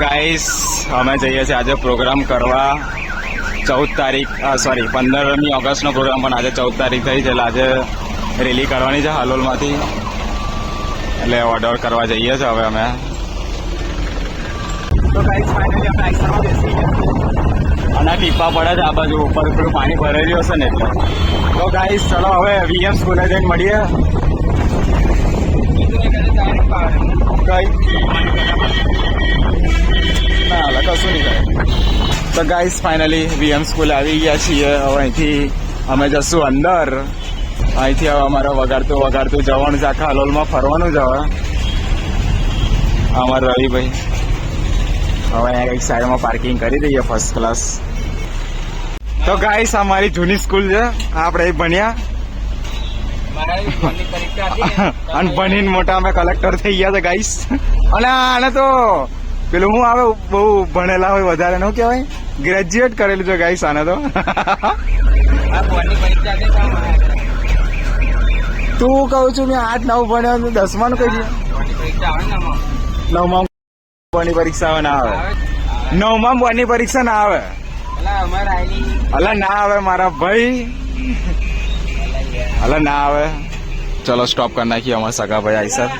Guys અમે જઈએ છીએ આજે પ્રોગ્રામ કરવા. ચૌદ તારીખ સોરી પંદરમી ઓગસ્ટનો પ્રોગ્રામ પણ આજે ચૌદ તારીખ થઈ છે. એટલે આજે રેલી કરવાની છે હાલોલમાંથી. એટલે ઓર્ડર કરવા જઈએ છીએ હવે અમે. તો ગાઈસ ફાઇનલી અમે આઈસરમાં બેસી ગયા. અને ટીપા પડે છે આ બાજુ ઉપર થોડું પાણી ભરેલું હશે ને એટલે. તો ગાઈસ ચલો હવે વીએમ સ્કૂલે જઈને મળીએ. કઈ? ના હાલે કશું નહીં થાય તો ગાઈસ ફાઇનલી વીએમ સ્કૂલ આવી ગયા છીએ. હવે અહીંથી અમે જશું અંદર. અહીંથી હવે અમારે વગાડતું વગાડતું જવાનું છે, આખા હલોલમાં ફરવાનું જ હવે. અમાર રવિભાઈ. હવે અહીંયા એક સાઈડમાં પાર્કિંગ કરી દઈએ ફર્સ્ટ ક્લાસ તો ગાઈસ અમારી જૂની સ્કૂલ છે. આપણે ભણ્યા. અને ભણીને મોટા અમે કલેક્ટર થઈ ગયા છે ગાઈસ અને આને તો પેલું હું આવે, બહુ ભણેલા હોય વધારે નું કહેવાય. ગ્રેજ્યુએટ કરેલું છે ગાઈસ આને તો. તું કહું છું, મેં આઠ નવ ભણ્યો તો દસમાનું કઈ નવમાં બોર્ડની પરીક્ષા ના આવે. નવમાં બોર્ડની પરીક્ષા ના આવે. અલા, ના આવે મારા ભાઈ. અલા, ના આવે. ચલો સ્ટોપ કરી નાખીએ અમારા સગા ભાઈ આઈ સર.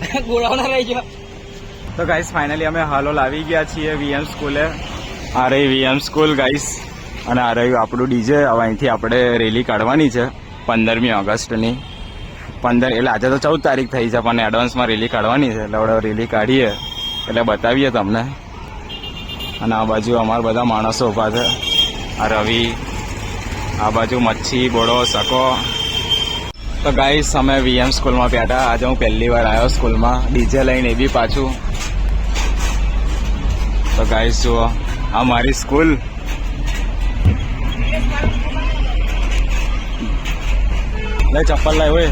તો ગાઈસ ફાઇનલી અમે હાલોલ આવી ગયા છીએ વીએમ સ્કૂલે. આ રહી વીએમ સ્કૂલ ગાઈસ અને આ રહ્યું આપણું ડીજે. હવે અહીંથી આપણે રેલી કાઢવાની છે પંદરમી ઓગસ્ટની. પંદર, એટલે આજે તો ચૌદ તારીખ થઈ છે, પણ એડવાન્સમાં રેલી કાઢવાની છે. એટલે આપણે રેલી કાઢીએ. એટલે બતાવીએ તમને. અને આ બાજુ અમારા બધા માણસો ઊભા છે. આ રવિ, આ બાજુ મચ્છી, બોડો, સકો. તો ગાઈસ અમે વીએમ સ્કૂલમાં બેઠા. આજે હું પહેલી વાર આવ્યો સ્કૂલમાં ડીજે લઈને એ બી પાછું. તો ગાઈસ જુઓ. આ મારી સ્કૂલ લે, ચપ્પલ લાવ હોય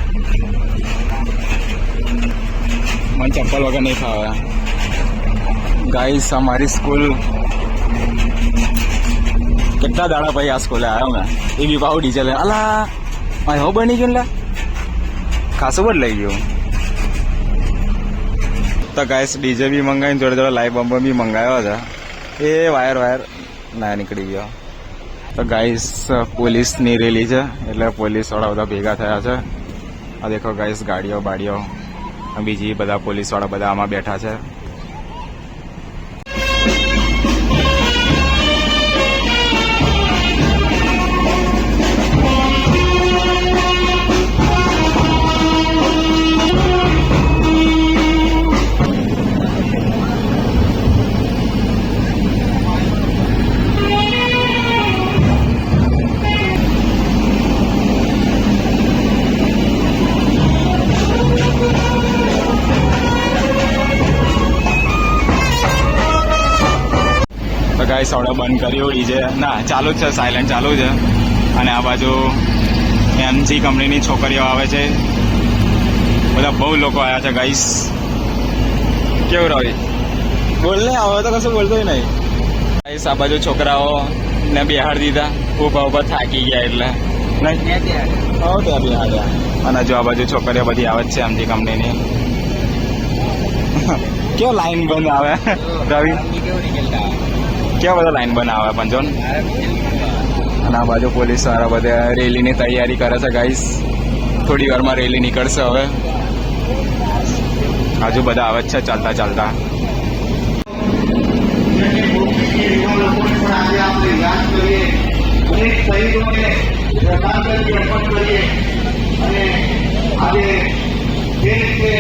મને ચપ્પલ વગર નહીં ફાવે. ગાઈસ અમારી સ્કૂલ કેટલા દાડા પછી આ સ્કૂલે આવ્યો મેં? એ બી પાઉ ડીજે લે અલા આ હો બની ગયું લે? ખાસું બધું લઈ ગયું. તો ગાઈસ ડીજે બી મંગાવીને જોડે જોડે લાઈવ બંબ બી મંગાવ્યો છે એ વાયર વાયર ના નીકળી ગયો. તો ગાઈસ પોલીસની રેલી છે, એટલે પોલીસવાળા બધા ભેગા થયા છે. આ દેખો ગાઈસ ગાડીઓ બાડીઓ બીજી બધા પોલીસવાળા બધા આમાં બેઠા છે. ગાઈસ હવે બંધ કર્યું ડીજે ના ચાલુ જ છે સાયલેન્ટ ચાલુ છે. અને આ બાજુ એમજી કંપનીની છોકરીઓ આવે છે. બધા બહુ લોકો આવ્યા છે ગાઈસ કેવું રવિ બોલ ને હવે તો કશું બોલતો નહીં. ગાઈસ આ બાજુ છોકરાઓ ને બિહાર દીધા. ઊભા ઊભા થાકી ગયા એટલે. નહીં ત્યાં બિહાડ્યા અને જો આ બાજુ છોકરીઓ બધી આવે છે એમજી કંપનીની. કેવો લાઈન બંધ આવે? રવિ? કેવા બધા લાઈન બનાવે પણ જો અને આ બાજુ પોલીસવાળા બધા રેલીની તૈયારી કરે છે ગાઈસ થોડી વારમાં રેલી નીકળશે હવે. હજુ બધા આવે છે, ચાલતા ચાલતા. આજે આજે જે રીતે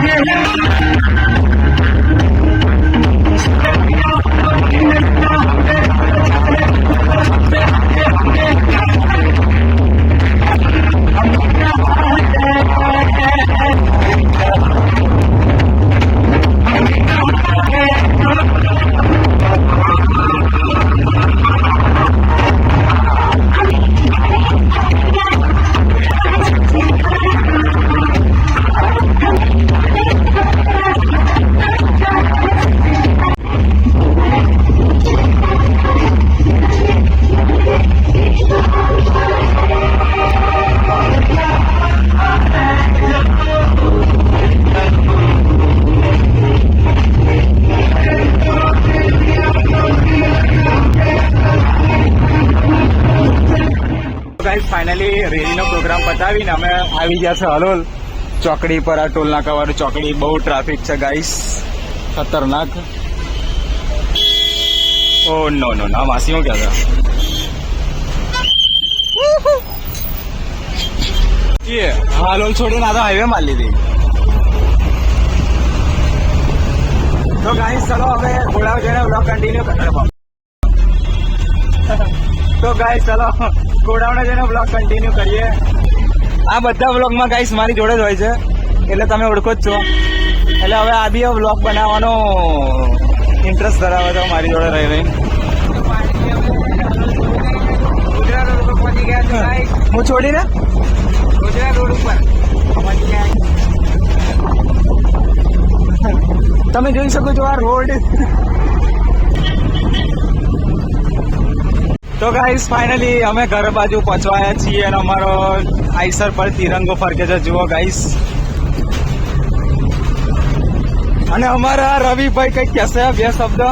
Yeah. ગાઈસ ફાઇનલી રેલીનો પ્રોગ્રામ પતાવીને અમે આવી ગયા છે હલોલ. ચોકડી પર આ ટોલ નાકાવાળું ચોકડી. બહુ ટ્રાફિક છે ગાઈસ ખતરનાક. ઓ નો નો ના માસી હું કહેતા? ये हालोल छोड़े ना तो हाईवे मार ली તો ગાઈસ ચલો હવે ઘોડા જઈને બ્લોક કન્ટિન્યુ કરવા તો ગાઈસ ચલો ઘોડાઓને જઈને બ્લોગ કન્ટિન્યુ કરીએ. આ બધા બ્લોગમાં ગાઈસ મારી જોડે જ હોય છે. એટલે તમે ઓળખો જ છો. એટલે હવે આ બી બ્લોગ બનાવવાનો ઇન્ટરેસ્ટ ધરાવે છે મારી જોડે રહી રહી હું છોડીને ગુજરાત રોડ ઉપર તમે જોઈ શકો છો આ રોડ તો ગાઈસ ફાઇનલી અમે ઘર બાજુ પહોંચવાયા છીએ અને અમારો આઈસર પર તિરંગો ફરકે છે. જુઓ ગાઈસ અને અમારા રવિભાઈ કંઈક કહેશે? બે શબ્દ?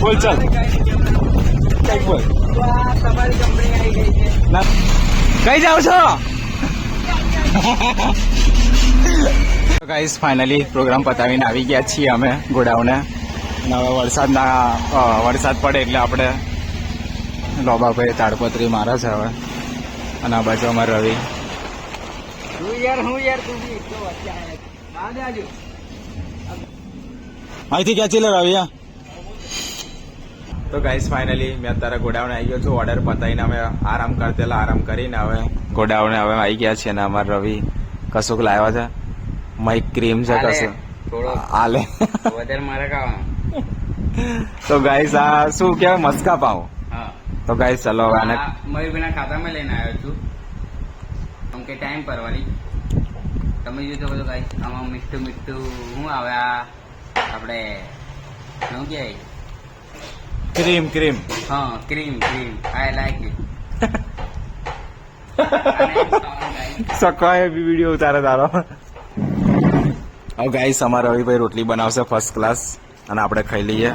બોલ ચાલ. કંઈક બોલ. કઈ જાવ છો? ગાઈસ ફાઇનલી પ્રોગ્રામ પતાવીને આવી ગયા છીએ અમે ગોડાઉને. અને હવે વરસાદના વરસાદ પડે એટલે આપણે લોબાભાઈ તાડપત્રી મારે છે હવે. અને આ બાજુ અમારે રવિ. હું યાર હું યાર તું બી તો વચ્ચે આવ્યા છે. અહીંથી ક્યાં લે રવિ તો ગાઈસ ફાઇનલી મેં અત્યારે ગોડાઉન આવી ગયો છું. ઓર્ડર પતાવીને અમે આરામ કરતેલા આરામ કરીને હવે ગોડાઉને હવે આવી ગયા છે અને અમારે રવિ કશુંક લાવ્યા છે. મય ક્રીમ છે. કશું. થોડો આલે. વધારે મારે ખાવાનું. તો ગાઈસ આ શું કહેવાય? મસ્કા પાઉં. તો ગાઈસ ચલો હવે આને મયુરભાઈના ખાતામાં લઈને આવ્યો છું. કેમ કે ટાઈમ પરવાની તમે જોઈ બધો ગાઈસ આમાં મીઠું મીઠું શું આવે આ? આપણે શું કહેવાય? ક્રીમ ક્રીમ હા cream cream I like it સકાય બી વીડિયો ઉતારે તારો. હવે ગાઈસ અમારા રવિભાઈ રોટલી બનાવશે ફર્સ્ટ ક્લાસ અને આપણે ખાઈ લઈએ.